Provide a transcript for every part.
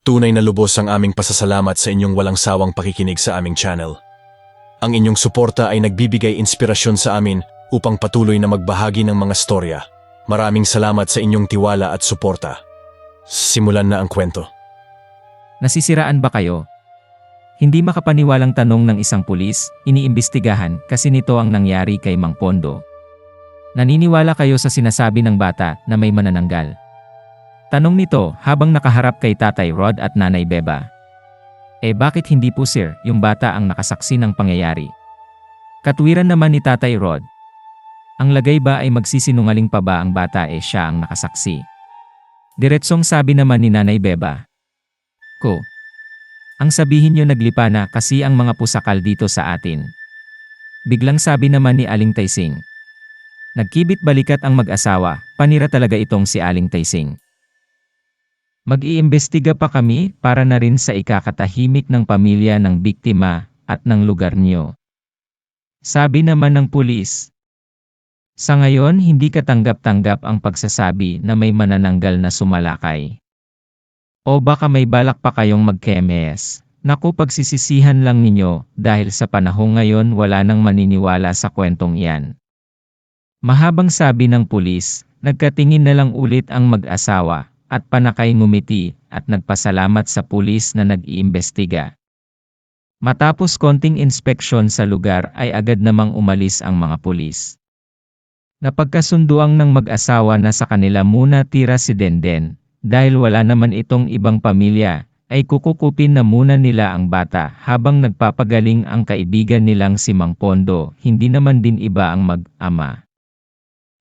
Tunay na lubos ang aming pasasalamat sa inyong walang sawang pakikinig sa aming channel. Ang inyong suporta ay nagbibigay inspirasyon sa amin upang patuloy na magbahagi ng mga storya. Maraming salamat sa inyong tiwala at suporta. Simulan na ang kwento. Nasisiraan ba kayo? Hindi makapaniwalang tanong ng isang pulis, iniimbestigahan kasi nito ang nangyari kay Mang Pondo. Naniniwala kayo sa sinasabi ng bata na may manananggal? Tanong nito habang nakaharap kay Tatay Rod at Nanay Beba. Eh bakit hindi po sir yung bata ang nakasaksi ng pangyayari? Katwiran naman ni Tatay Rod. Ang lagay ba ay magsisinungaling pa ba ang bata eh siya ang nakasaksi? Diretsong sabi naman ni Nanay Beba. Ko. Ang sabihin nyo naglipa na kasi ang mga pusakal dito sa atin. Biglang sabi naman ni Aling Taising. Nagkibit balikat ang mag-asawa, panira talaga itong si Aling Taising. Mag-iimbestiga pa kami para na rin sa ikakatahimik ng pamilya ng biktima at ng lugar niyo. Sabi naman ng pulis. Sa ngayon hindi katanggap-tanggap ang pagsasabi na may manananggal na sumalakay. O baka may balak pa kayong magkemes. Naku pagsisisihan lang ninyo dahil sa panahong ngayon wala nang maniniwala sa kwentong iyan. Mahabang sabi ng pulis, nagkatingin na lang ulit ang mag-asawa at panakay ngumiti at nagpasalamat sa pulis na nag-iimbestiga. Matapos konting inspeksyon sa lugar ay agad namang umalis ang mga pulis. Napagkasunduang ng mag-asawa na sa kanila muna tira si Denden, dahil wala naman itong ibang pamilya, ay kukukupin na muna nila ang bata habang nagpapagaling ang kaibigan nilang si Mang Pondo, hindi naman din iba ang mag-ama.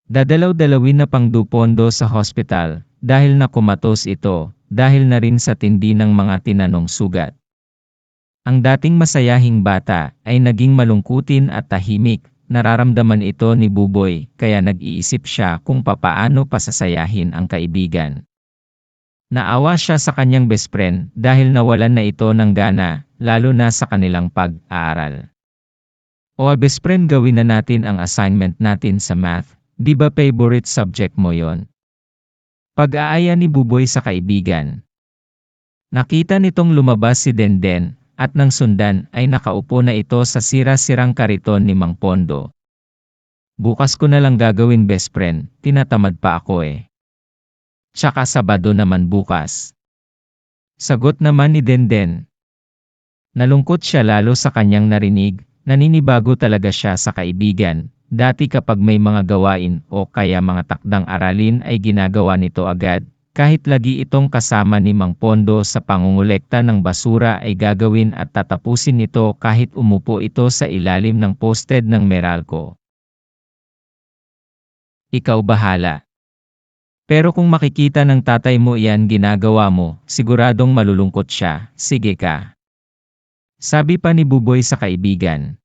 Dadalaw-dalawin na pang dupondo sa hospital, dahil nakumatos ito, dahil na rin sa tindi ng mga tinanong sugat. Ang dating masayahing bata ay naging malungkutin at tahimik, nararamdaman ito ni Buboy kaya nag-iisip siya kung papaano pasasayahin ang kaibigan. Naawa siya sa kanyang best friend dahil nawalan na ito ng gana, lalo na sa kanilang pag-aaral. O best friend gawin na natin ang assignment natin sa math, di ba favorite subject mo yon? Pag-aaya ni Buboy sa kaibigan. Nakita nitong lumabas si Denden, at nang sundan ay nakaupo na ito sa sira-sirang kariton ni Mang Pondo. Bukas ko na lang gagawin best friend, tinatamad pa ako eh. Tsaka Sabado naman bukas. Sagot naman ni Denden. Nalungkot siya lalo sa kanyang narinig, naninibago talaga siya sa kaibigan, Dati kapag may mga gawain o kaya mga takdang aralin ay ginagawa nito agad, kahit lagi itong kasama ni Mang Pondo sa pangungulekta ng basura ay gagawin at tatapusin nito kahit umupo ito sa ilalim ng posted ng Meralco. Ikaw bahala. Pero kung makikita ng tatay mo iyan ginagawa mo, siguradong malulungkot siya, sige ka. Sabi pa ni Buboy sa kaibigan.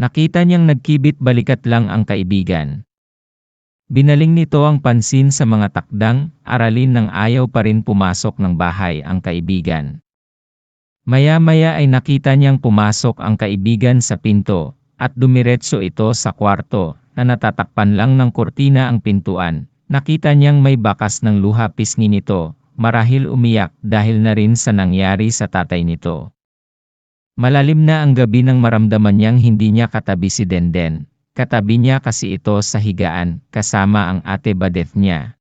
Nakita niyang nagkibit balikat lang ang kaibigan. Binaling nito ang pansin sa mga takdang, aralin ng ayaw pa rin pumasok ng bahay ang kaibigan. Maya-maya ay nakita niyang pumasok ang kaibigan sa pinto, at dumiretso ito sa kwarto, na natatakpan lang ng kurtina ang pintuan. Nakita niyang may bakas ng luha pisngi nito, marahil umiyak dahil na rin sa nangyari sa tatay nito. Malalim na ang gabi nang maramdaman niyang hindi niya katabi si Denden. Katabi niya kasi ito sa higaan, kasama ang ate Badeth niya.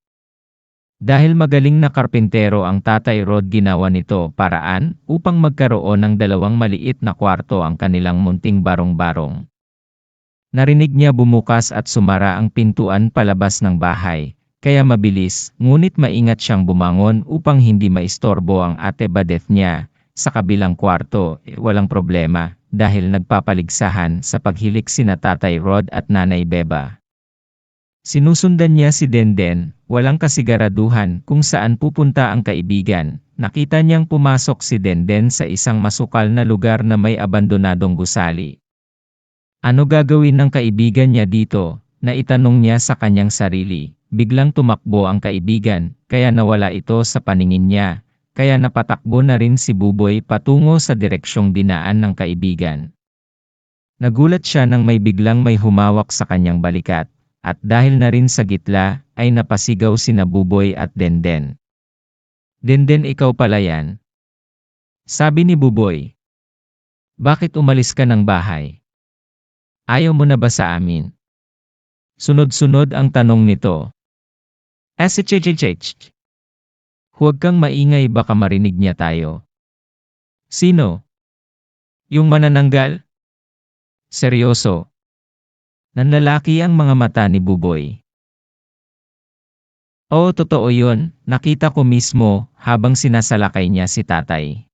Dahil magaling na karpintero ang tatay Rod ginawa nito paraan upang magkaroon ng dalawang maliit na kwarto ang kanilang munting barong-barong. Narinig niya bumukas at sumara ang pintuan palabas ng bahay, kaya mabilis, ngunit maingat siyang bumangon upang hindi maistorbo ang ate Badeth niya, sa kabilang kwarto, eh, walang problema, dahil nagpapaligsahan sa paghilik sina Tatay Rod at Nanay Beba. Sinusundan niya si Denden, walang kasigaraduhan kung saan pupunta ang kaibigan. Nakita niyang pumasok si Denden sa isang masukal na lugar na may abandonadong gusali. Ano gagawin ng kaibigan niya dito? Naitanong niya sa kanyang sarili. Biglang tumakbo ang kaibigan, kaya nawala ito sa paningin niya, kaya napatakbo na rin si Buboy patungo sa direksyong dinaan ng kaibigan. Nagulat siya nang may biglang may humawak sa kanyang balikat, at dahil na rin sa gitla, ay napasigaw sina Buboy at Denden. Denden ikaw pala yan. Sabi ni Buboy. Bakit umalis ka ng bahay? Ayaw mo na ba sa amin? Sunod-sunod ang tanong nito. SHHH. Huwag kang maingay baka marinig niya tayo. Sino? Yung manananggal? Seryoso. Nanlalaki ang mga mata ni Buboy. Oo, totoo yun. Nakita ko mismo habang sinasalakay niya si tatay.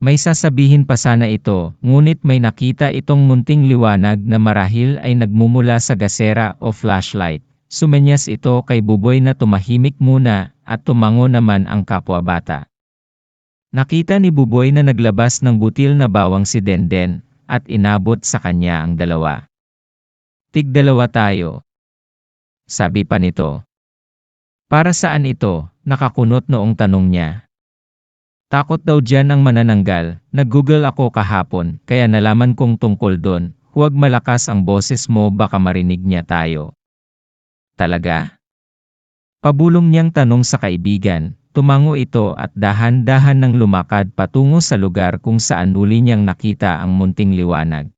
May sasabihin pa sana ito, ngunit may nakita itong munting liwanag na marahil ay nagmumula sa gasera o flashlight. Sumenyas ito kay Buboy na tumahimik muna at tumango naman ang kapwa bata. Nakita ni Buboy na naglabas ng butil na bawang si Denden at inabot sa kanya ang dalawa. Tigdalawa tayo. Sabi pa nito. Para saan ito? Nakakunot noong tanong niya. Takot daw dyan ang manananggal. Nag-google ako kahapon, kaya nalaman kong tungkol doon. Huwag malakas ang boses mo baka marinig niya tayo. Talaga? Pabulong niyang tanong sa kaibigan, tumango ito at dahan-dahan nang lumakad patungo sa lugar kung saan uli niyang nakita ang munting liwanag.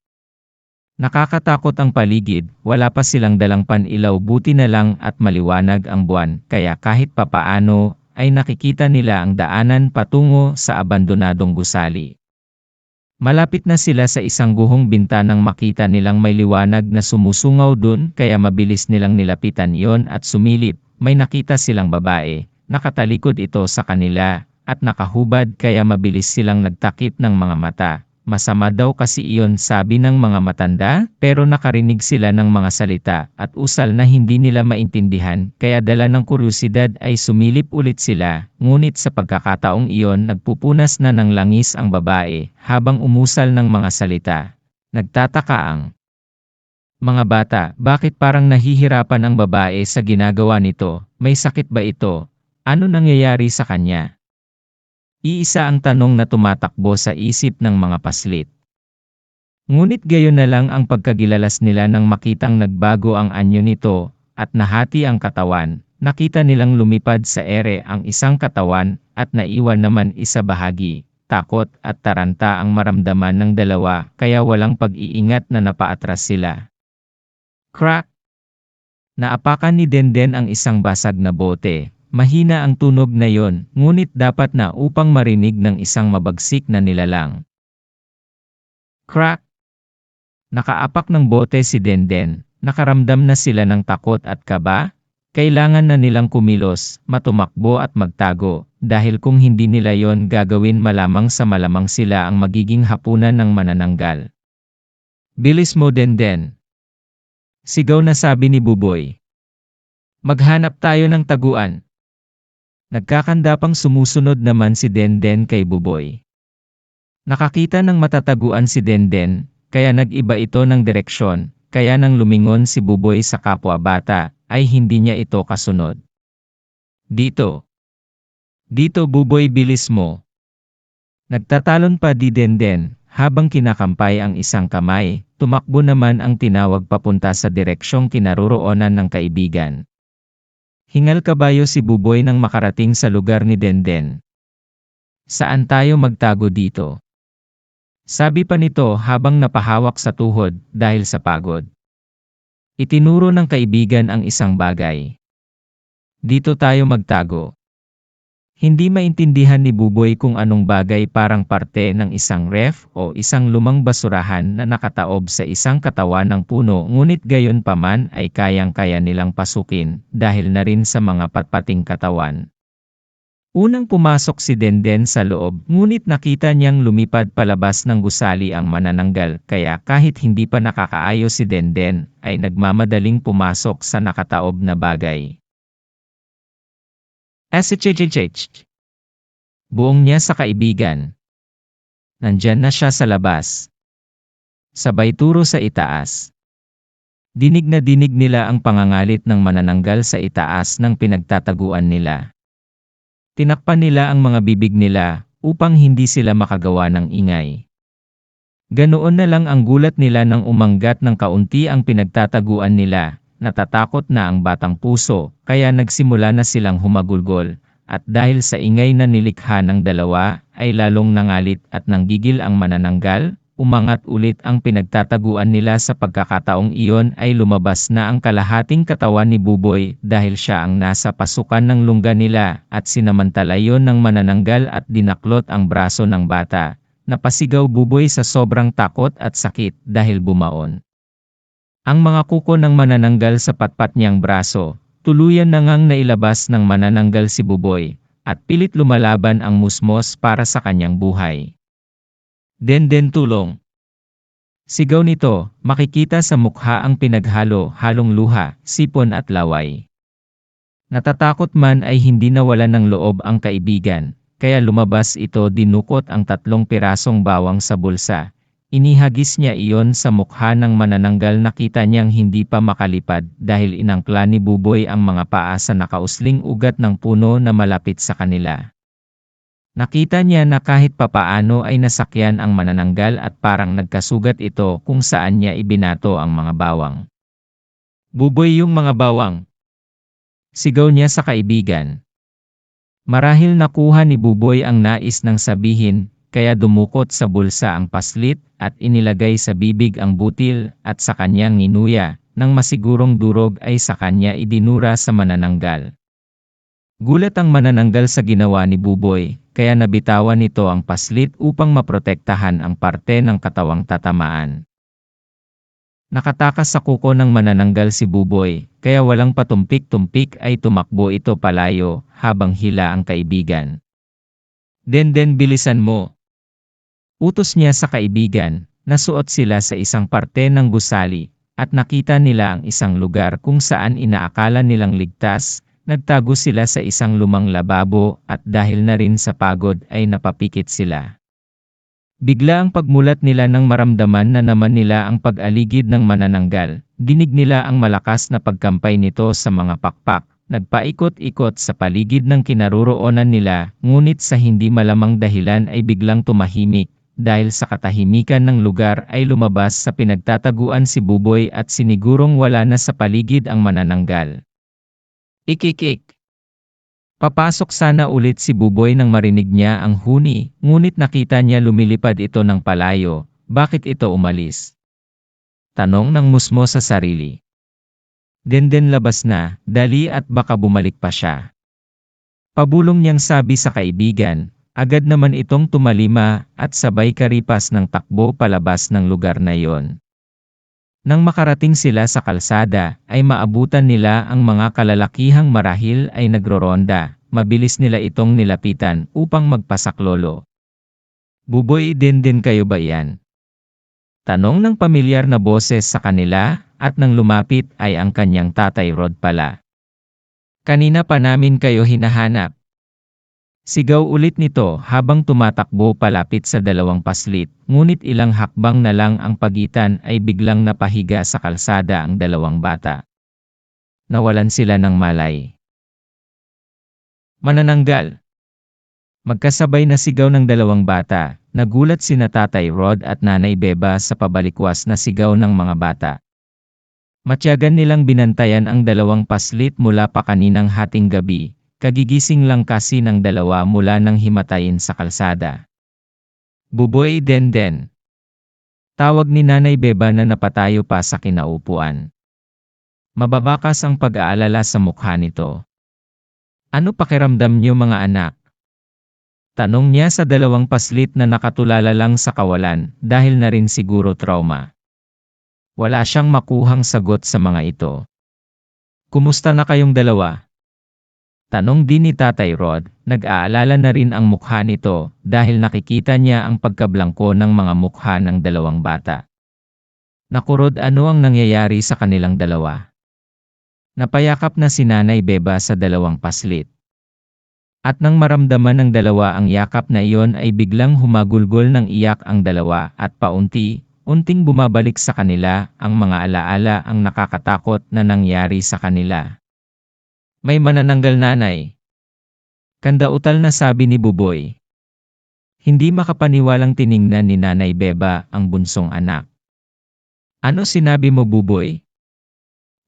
Nakakatakot ang paligid, wala pa silang dalang panilaw buti na lang at maliwanag ang buwan, kaya kahit papaano, ay nakikita nila ang daanan patungo sa abandonadong gusali. Malapit na sila sa isang guhong bintanang makita nilang may liwanag na sumusungaw dun kaya mabilis nilang nilapitan yon at sumilip. May nakita silang babae, nakatalikod ito sa kanila, at nakahubad kaya mabilis silang nagtakip ng mga mata. Masama daw kasi iyon sabi ng mga matanda, pero nakarinig sila ng mga salita at usal na hindi nila maintindihan, kaya dala ng kuryosidad ay sumilip ulit sila, ngunit sa pagkakataong iyon nagpupunas na ng langis ang babae, habang umusal ng mga salita. Nagtataka ang mga bata, bakit parang nahihirapan ang babae sa ginagawa nito? May sakit ba ito? Ano nangyayari sa kanya? Iisa ang tanong na tumatakbo sa isip ng mga paslit. Ngunit gayon na lang ang pagkagilalas nila nang makitang nagbago ang anyo nito, at nahati ang katawan, nakita nilang lumipad sa ere ang isang katawan, at naiwan naman isa bahagi. Takot at taranta ang maramdaman ng dalawa, kaya walang pag-iingat na napaatras sila. Crack! Naapakan ni Denden ang isang basag na bote, Mahina ang tunog na yon, ngunit dapat na upang marinig ng isang mabagsik na nilalang. Crack! Nakaapak ng bote si Denden, nakaramdam na sila ng takot at kaba, kailangan na nilang kumilos, matumakbo at magtago, dahil kung hindi nila yon gagawin malamang sa malamang sila ang magiging hapunan ng manananggal. Bilis mo Denden! Sigaw na sabi ni Buboy. Maghanap tayo ng taguan. Nagkakandapang sumusunod naman si Denden kay Buboy. Nakakita ng matataguan si Denden, kaya nag-iba ito ng direksyon, kaya nang lumingon si Buboy sa kapwa bata, ay hindi niya ito kasunod. Dito. Dito Buboy bilis mo. Nagtatalon pa di Denden, habang kinakampay ang isang kamay, tumakbo naman ang tinawag papunta sa direksyong kinaroroonan ng kaibigan. Hingal kabayo si Buboy nang makarating sa lugar ni Denden. Saan tayo magtago dito? Sabi pa nito habang napahawak sa tuhod dahil sa pagod. Itinuro ng kaibigan ang isang bagay. Dito tayo magtago. Hindi maintindihan ni Buboy kung anong bagay parang parte ng isang ref o isang lumang basurahan na nakataob sa isang katawan ng puno ngunit gayon paman ay kayang-kaya nilang pasukin dahil na rin sa mga patpating katawan. Unang pumasok si Denden sa loob ngunit nakita niyang lumipad palabas ng gusali ang manananggal kaya kahit hindi pa nakakaayos si Denden ay nagmamadaling pumasok sa nakataob na bagay. SHHH. Buong niya sa kaibigan. Nandyan na siya sa labas. Sabay turo sa itaas. Dinig na dinig nila ang pangangalit ng manananggal sa itaas ng pinagtataguan nila. Tinakpan nila ang mga bibig nila upang hindi sila makagawa ng ingay. Ganoon na lang ang gulat nila nang umanggat ng kaunti ang pinagtataguan nila, natatakot na ang batang puso, kaya nagsimula na silang humagulgol, at dahil sa ingay na nilikha ng dalawa, ay lalong nangalit at nanggigil ang manananggal, umangat ulit ang pinagtataguan nila sa pagkakataong iyon ay lumabas na ang kalahating katawan ni Buboy dahil siya ang nasa pasukan ng lungga nila at sinamantala yon ng manananggal at dinaklot ang braso ng bata. Napasigaw Buboy sa sobrang takot at sakit dahil bumaon. Ang mga kuko ng manananggal sa patpat niyang braso, tuluyan na ngang nailabas ng manananggal si Buboy, at pilit lumalaban ang musmos para sa kanyang buhay. Denden tulong. Sigaw nito, makikita sa mukha ang pinaghalo, halong luha, sipon at laway. Natatakot man ay hindi nawala ng loob ang kaibigan, kaya lumabas ito dinukot ang tatlong pirasong bawang sa bulsa. Inihagis niya iyon sa mukha ng manananggal nakita niyang hindi pa makalipad dahil inangkla ni Buboy ang mga paa sa nakausling ugat ng puno na malapit sa kanila. Nakita niya na kahit papaano ay nasakyan ang manananggal at parang nagkasugat ito kung saan niya ibinato ang mga bawang. Buboy yung mga bawang. Sigaw niya sa kaibigan. Marahil nakuha ni Buboy ang nais ng sabihin, kaya dumukot sa bulsa ang paslit at inilagay sa bibig ang butil at sa kanyang nginuya, nang masigurong durog ay sa kanya idinura sa manananggal. Gulat ang manananggal sa ginawa ni Buboy, kaya nabitawan nito ang paslit upang maprotektahan ang parte ng katawang tatamaan. Nakatakas sa kuko ng manananggal si Buboy, kaya walang patumpik-tumpik ay tumakbo ito palayo habang hila ang kaibigan. Den-den bilisan mo. Utos niya sa kaibigan, nasuot sila sa isang parte ng gusali, at nakita nila ang isang lugar kung saan inaakala nilang ligtas, nagtago sila sa isang lumang lababo at dahil na rin sa pagod ay napapikit sila. Bigla ang pagmulat nila nang maramdaman na naman nila ang pag-aligid ng manananggal, dinig nila ang malakas na pagkampay nito sa mga pakpak, nagpaikot-ikot sa paligid ng kinaroroonan nila, ngunit sa hindi malamang dahilan ay biglang tumahimik, dahil sa katahimikan ng lugar ay lumabas sa pinagtataguan si Buboy at sinigurong wala na sa paligid ang manananggal. Ikikik. Papasok sana ulit si Buboy nang marinig niya ang huni, ngunit nakita niya lumilipad ito ng palayo, bakit ito umalis? Tanong ng musmo sa sarili. Denden labas na, dali at baka bumalik pa siya. Pabulong niyang sabi sa kaibigan, Agad naman itong tumalima at sabay karipas ng takbo palabas ng lugar na iyon. Nang makarating sila sa kalsada, ay maabutan nila ang mga kalalakihang marahil ay nagroronda, mabilis nila itong nilapitan upang magpasaklolo. Buboy din din kayo ba yan? Tanong ng pamilyar na boses sa kanila, at nang lumapit ay ang kanyang tatay Rod pala. Kanina pa namin kayo hinahanap. Sigaw ulit nito habang tumatakbo palapit sa dalawang paslit, ngunit ilang hakbang na lang ang pagitan ay biglang napahiga sa kalsada ang dalawang bata. Nawalan sila ng malay. Manananggal. Magkasabay na sigaw ng dalawang bata, nagulat si Tatay Rod at Nanay Beba sa pabalikwas na sigaw ng mga bata. Matyagan nilang binantayan ang dalawang paslit mula pa kaninang hating gabi, Kagigising lang kasi ng dalawa mula nang himatayin sa kalsada. Buboy den-den. Tawag ni Nanay Beba na napatayo pa sa kinaupuan. Mababakas ang pag-aalala sa mukha nito. Ano pakiramdam niyo mga anak? Tanong niya sa dalawang paslit na nakatulala lang sa kawalan dahil na rin siguro trauma. Wala siyang makuhang sagot sa mga ito. Kumusta na kayong dalawa? Tanong din ni Tatay Rod, nag-aalala na rin ang mukha nito dahil nakikita niya ang pagkablangko ng mga mukha ng dalawang bata. Nakurod ano ang nangyayari sa kanilang dalawa. Napayakap na si Nanay Beba sa dalawang paslit. At nang maramdaman ng dalawa ang yakap na iyon ay biglang humagulgol ng iyak ang dalawa at paunti, unting bumabalik sa kanila ang mga alaala ang nakakatakot na nangyari sa kanila. May manananggal nanay. Kandautal na sabi ni Buboy. Hindi makapaniwalang tiningnan ni Nanay Beba ang bunsong anak. Ano sinabi mo Buboy?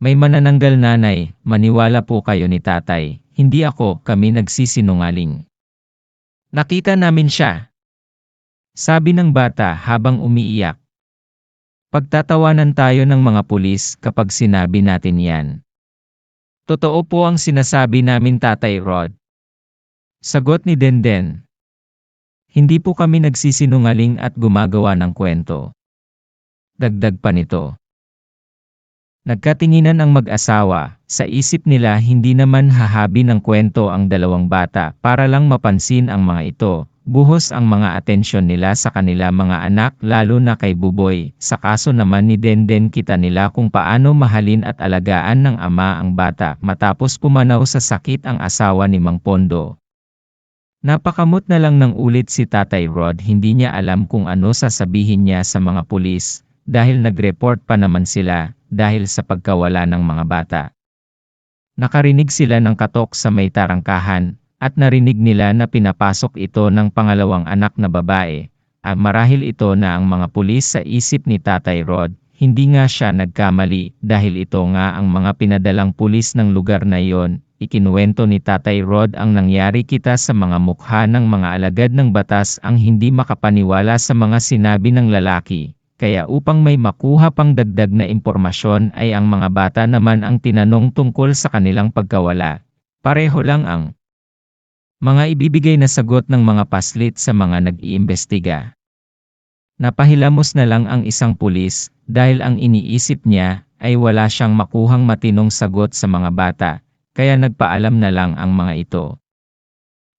May manananggal nanay, maniwala po kayo ni tatay, hindi ako, kami nagsisinungaling. Nakita namin siya. Sabi ng bata habang umiiyak. Pagtatawanan tayo ng mga pulis kapag sinabi natin yan. Totoo po ang sinasabi namin Tatay Rod. Sagot ni Denden. Hindi po kami nagsisinungaling at gumagawa ng kwento. Dagdag pa nito. Nagkatinginan ang mag-asawa, sa isip nila hindi naman hahabi ng kwento ang dalawang bata para lang mapansin ang mga ito, buhos ang mga atensyon nila sa kanila mga anak lalo na kay Buboy, sa kaso naman ni Denden kita nila kung paano mahalin at alagaan ng ama ang bata matapos pumanaw sa sakit ang asawa ni Mang Pondo. Napakamot na lang ng ulit si Tatay Rod hindi niya alam kung ano sasabihin niya sa mga pulis, dahil nag-report pa naman sila, dahil sa pagkawala ng mga bata. Nakarinig sila ng katok sa may tarangkahan, at narinig nila na pinapasok ito ng pangalawang anak na babae, at marahil ito na ang mga pulis sa isip ni Tatay Rod, hindi nga siya nagkamali dahil ito nga ang mga pinadalang pulis ng lugar na iyon, ikinuwento ni Tatay Rod ang nangyari kita sa mga mukha ng mga alagad ng batas ang hindi makapaniwala sa mga sinabi ng lalaki. Kaya upang may makuha pang dagdag na impormasyon ay ang mga bata naman ang tinanong tungkol sa kanilang pagkawala. Pareho lang ang mga ibibigay na sagot ng mga paslit sa mga nag-iimbestiga. Napahilamos na lang ang isang pulis dahil ang iniisip niya ay wala siyang makuhang matinong sagot sa mga bata, kaya nagpaalam na lang ang mga ito.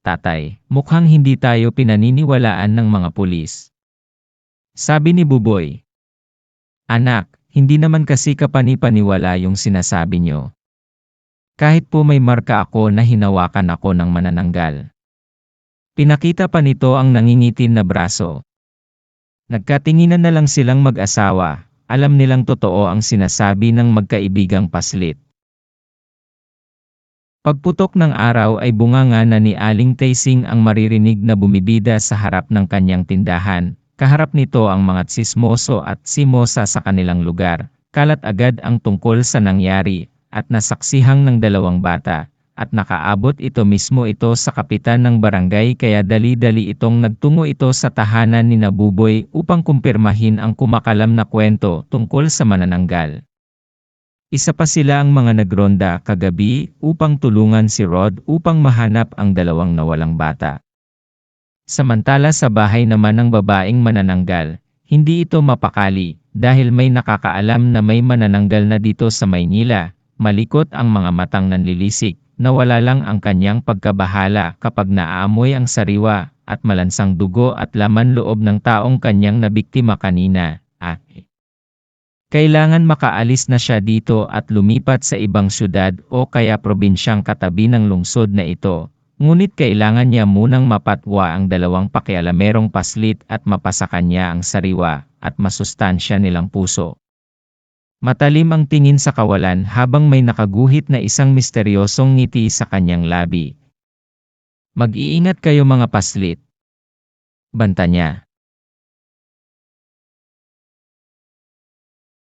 Tatay, mukhang hindi tayo pinaniniwalaan ng mga pulis. Sabi ni Buboy. Anak, hindi naman kasi kapanipaniwala yung sinasabi nyo. Kahit po may marka ako na hinawakan ako ng manananggal. Pinakita pa nito ang nangingitin na braso. Nagkatinginan na lang silang mag-asawa, alam nilang totoo ang sinasabi ng magkaibigang paslit. Pagputok ng araw ay bunganga na ni Aling Taysing ang maririnig na bumibida sa harap ng kanyang tindahan, kaharap nito ang mga tsismoso at simosa sa kanilang lugar, kalat agad ang tungkol sa nangyari, at nasaksihang ng dalawang bata, at nakaabot ito mismo ito sa kapitan ng barangay kaya dali-dali itong nagtungo ito sa tahanan ni Nabuboy upang kumpirmahin ang kumakalam na kwento tungkol sa manananggal. Isa pa sila ang mga nagronda kagabi upang tulungan si Rod upang mahanap ang dalawang nawalang bata. Samantala sa bahay naman ng babaeng manananggal, hindi ito mapakali dahil may nakakaalam na may manananggal na dito sa Maynila, malikot ang mga matang nanlilisik, nawala lang ang kanyang pagkabahala kapag naaamoy ang sariwa at malansang dugo at laman loob ng taong kanyang nabiktima kanina. Ah, kailangan makaalis na siya dito at lumipat sa ibang syudad o kaya probinsyang katabi ng lungsod na ito. Ngunit kailangan niya munang mapatwa ang dalawang pakialamerong paslit at mapasa kanya ang sariwa at masustansya nilang puso. Matalim ang tingin sa kawalan habang may nakaguhit na isang misteryosong ngiti sa kanyang labi. Mag-iingat kayo mga paslit. Banta niya.